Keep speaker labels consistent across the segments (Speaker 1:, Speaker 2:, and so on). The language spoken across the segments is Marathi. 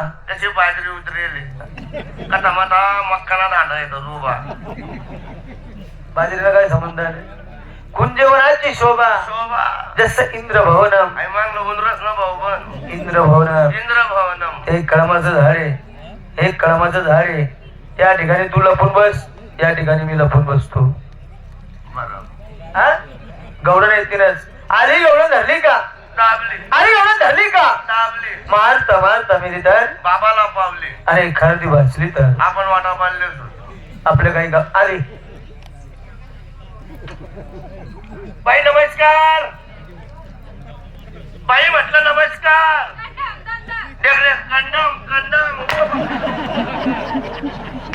Speaker 1: त्याची बाजरी उतरेली. कथा मता मक्काला दांडा येतो रुबा.
Speaker 2: बाजरीला काय संबंध कुंजवनाची शोभा.
Speaker 1: शोभा.
Speaker 2: जसं इंद्र भवनम
Speaker 1: आई मागलं उंदरच ना भाऊ पण.
Speaker 2: इंद्र भवनम
Speaker 1: इंद्र भवनम
Speaker 2: हे कळमाचं झाड आहे. हे कळमाचं झाड आहे. या ठिकाणी तू लपून बस. या ठिकाणी मी लपून बसतो. हा? गवडण येतीनच आली गवडण धरली का?
Speaker 1: दाबली
Speaker 2: आली गवडण धरली का?
Speaker 1: दाबली
Speaker 2: मारता मारता मी तर.
Speaker 1: बाबाला पावली.
Speaker 2: आणि खरदी वाचली तर.
Speaker 1: आपण वाटा पाडले
Speaker 2: आपलं काही गा आली बाई नमस्कार.
Speaker 1: बाई म्हटलं नमस्कार.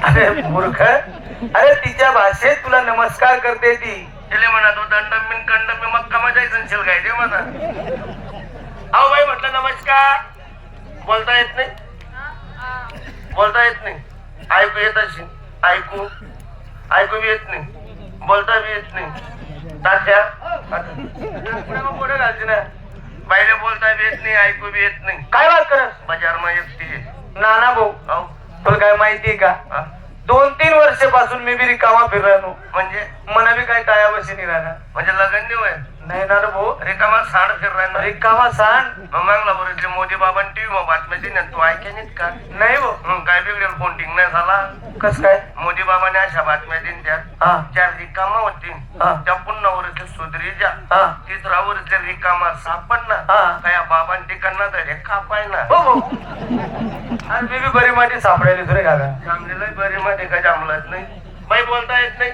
Speaker 2: अरे मूर्ख. अरे तिच्या भाषेत तुला नमस्कार करते ती.
Speaker 1: म्हणा तो दंडम बिन कंडम मी मग कमा जायचं असेल काय ते म्हणा अहो बाई नमस्कार बोलता येत नाही? बोलता येत नाही. ऐकू येत असेल ऐकू. ऐकू बी येत नाही. बोलता बी येत नाही. तात्या.
Speaker 2: पुढे घालते ना.
Speaker 1: बाईला बोलता बी येत नाही ऐकू बी येत नाही.
Speaker 2: काय बात करस
Speaker 1: बाजार मा एकटी.
Speaker 2: नाना भाऊ.
Speaker 1: अहो
Speaker 2: तुला काय माहितीये का?
Speaker 1: हा?
Speaker 2: दोन तीन वर्षापासून मी बी रिकामा फिरलो.
Speaker 1: म्हणजे?
Speaker 2: मना बी काय टाया बशी नाही राहणार.
Speaker 1: म्हणजे लग्न नाही
Speaker 2: नाही ना रे भाऊ
Speaker 1: रिकामा साड फिर राहिला
Speaker 2: रिकामा सांड?
Speaker 1: मग मागला बरोबर मोदी बाबा टीव्ही मग बातम्या दिल्या तू ऐके नाहीत का?
Speaker 2: नाही भाऊ.
Speaker 1: मग काय बिघडेल फोन नाही झाला?
Speaker 2: कस काय?
Speaker 1: मोदी बाबाने अशा बातम्या दिन त्या
Speaker 2: हा.
Speaker 1: ज्या रिकामा होती.
Speaker 2: हा.
Speaker 1: त्या पुन्हा वरच्या सुधरी ज्या
Speaker 2: हा.
Speaker 1: तिसरा वरच्या रिकामा सापडना.
Speaker 2: हा.
Speaker 1: त्या बाबान तिकडनं तर कापाय ना
Speaker 2: हो. भाऊ आणि मी बी बरी माटी सापडायला तुरे काका
Speaker 1: जामलेलं बरी मध्ये का जामलत नाही? बाई बोलता येत नाही.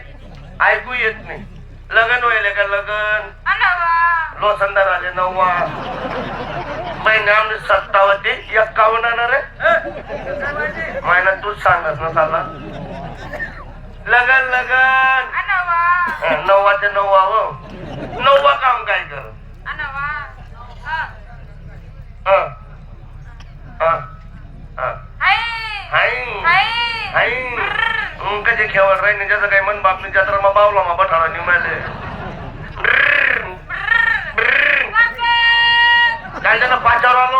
Speaker 1: ऐकू येत नाही. लगन व्हायले का लगन लोसंदार आले नव्वा महिन्या सत्तावती एक्कावन्न ना रे महिना तूच सांगत ना चालला लगन लगन नव्वा ते नव्वा हो नव्वा काम काय कर हा. हा. हा. हाय. हाय. हं, कशी खेवड राहील ज्याचं काही मन बापनी जत्रा मा बावला मा बठाडा निमाले काय त्याला पाचावर आलो?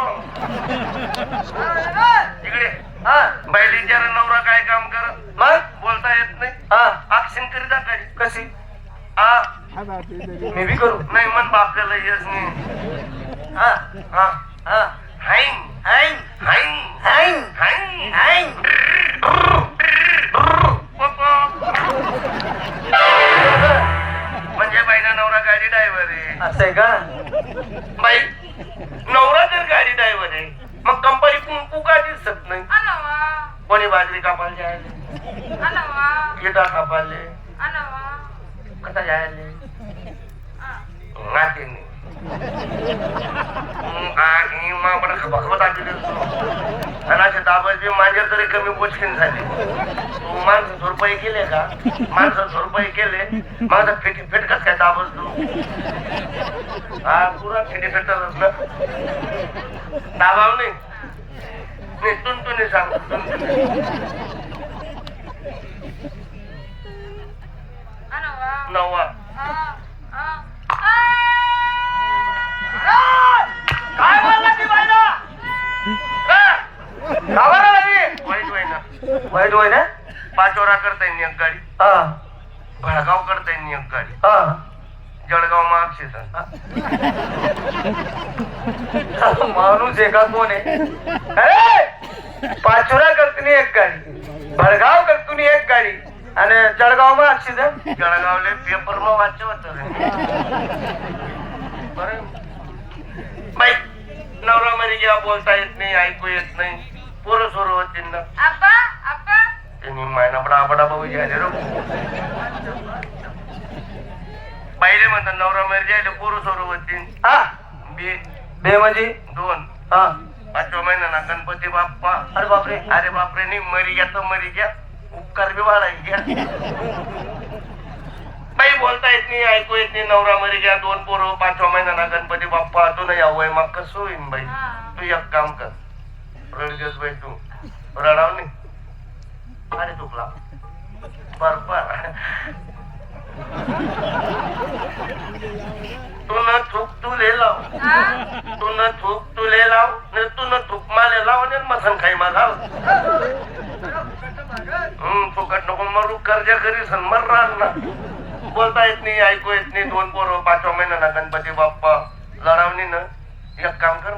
Speaker 1: इकडे.
Speaker 2: हा
Speaker 1: बैली जरा नवरा काय काम कर
Speaker 2: मग?
Speaker 1: बोलता येत नाही.
Speaker 2: हा.
Speaker 1: अक्षण करीता काय
Speaker 2: कशी?
Speaker 1: हा
Speaker 2: मी बी करू.
Speaker 1: नाही मन बापल्याला येत नाही.
Speaker 2: हा.
Speaker 1: हा.
Speaker 2: हा.
Speaker 1: हाईन
Speaker 2: हाईन
Speaker 1: हाईन
Speaker 2: हाईन
Speaker 1: हाईन
Speaker 2: हाईन
Speaker 1: कापायला जायले. इटा कापायले. कसा जायले? नातीने आणि मग पण असतो आणि असे दाबाचे बी माझ्या तरी कमी बोचकीन झाले. तू माणसं झोरपाई केले का? माणसं झोरपाई केले? माझा फेटी फेटकच काय दाबस तू हा पुरा फेटी फेटत ना. दाबाव नाही नाही सांग. नववा.
Speaker 2: काय बोलला ती बायला! गावाला लागली
Speaker 1: वाईट वाई ना.
Speaker 2: वाईट होय ना?
Speaker 1: पाचोरा करता येईल एक गाडी.
Speaker 2: हा.
Speaker 1: भडगाव करता येईल एक गाडी.
Speaker 2: हा.
Speaker 1: जळगाव मा अक्षेसन
Speaker 2: माणूस एका कोण आहे? अरे! पाचोरा करतुनी एक गाडी भडगाव करतुनी एक गाडी आणि जळगाव मा अक्षिजन
Speaker 1: जळगावले पेपर मग वाच होत. बरं. बाई नवरा मध्ये जेव्हा बोलता येत नाही ऐकू येत नाही पोरं सोर होतील ना. त्यांनी मायना बडा बडा भाऊ घ्यायले रो. बाईले म्हणतात नवरा मध्ये जायले पोरं सोर होतील.
Speaker 2: हा.
Speaker 1: बी
Speaker 2: बे म्हणजे
Speaker 1: दोन.
Speaker 2: हा.
Speaker 1: पाचव्या महिन्याना गणपती बाप्पा.
Speaker 2: अरे बापरे
Speaker 1: अरे बापरे नाही मरी घ्या तर मरी घ्या उपकार बी वाढाय घ्या. बाई बोलता येत नाही ऐकू येत नाही नवरा मरी घ्या दोन पोरं पाचव्या महिन्याना गणपती बाप्पा तू नाही यावय मग कसं होईन बाई? तू एक काम कर. रडतेस बाई तू. रडाव नाही. अरे चुकला पर पर तू न थूक तू ले लाव. तू न थूक तू ले लाव न तू न थूक माले लाव आणि मसन खाई मा फुकट नको मरू कर्जा करी सन मर राहणार ना. बोलता येत नाही ऐकू येत नाही दोन पोरं पाचवा महिना ना गणपती बाप्पा लढावणी ना. एक काम कर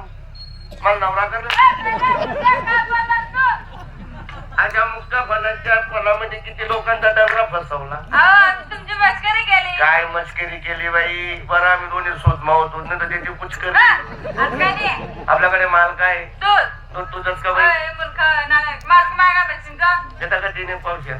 Speaker 1: मला नवरा कर. अशा मुक्ता फणाच्या फणामध्ये किती लोकांचा डबरा फसवला.
Speaker 3: केली
Speaker 1: काय मस्करी केली बाई? बरं आम्ही दोन्ही शोध मावत होत नाही तर त्याची पुचकरी. आपल्याकडे माल काय?
Speaker 3: दूध
Speaker 1: तो तुझंच का बाई? येता का तिने पावशे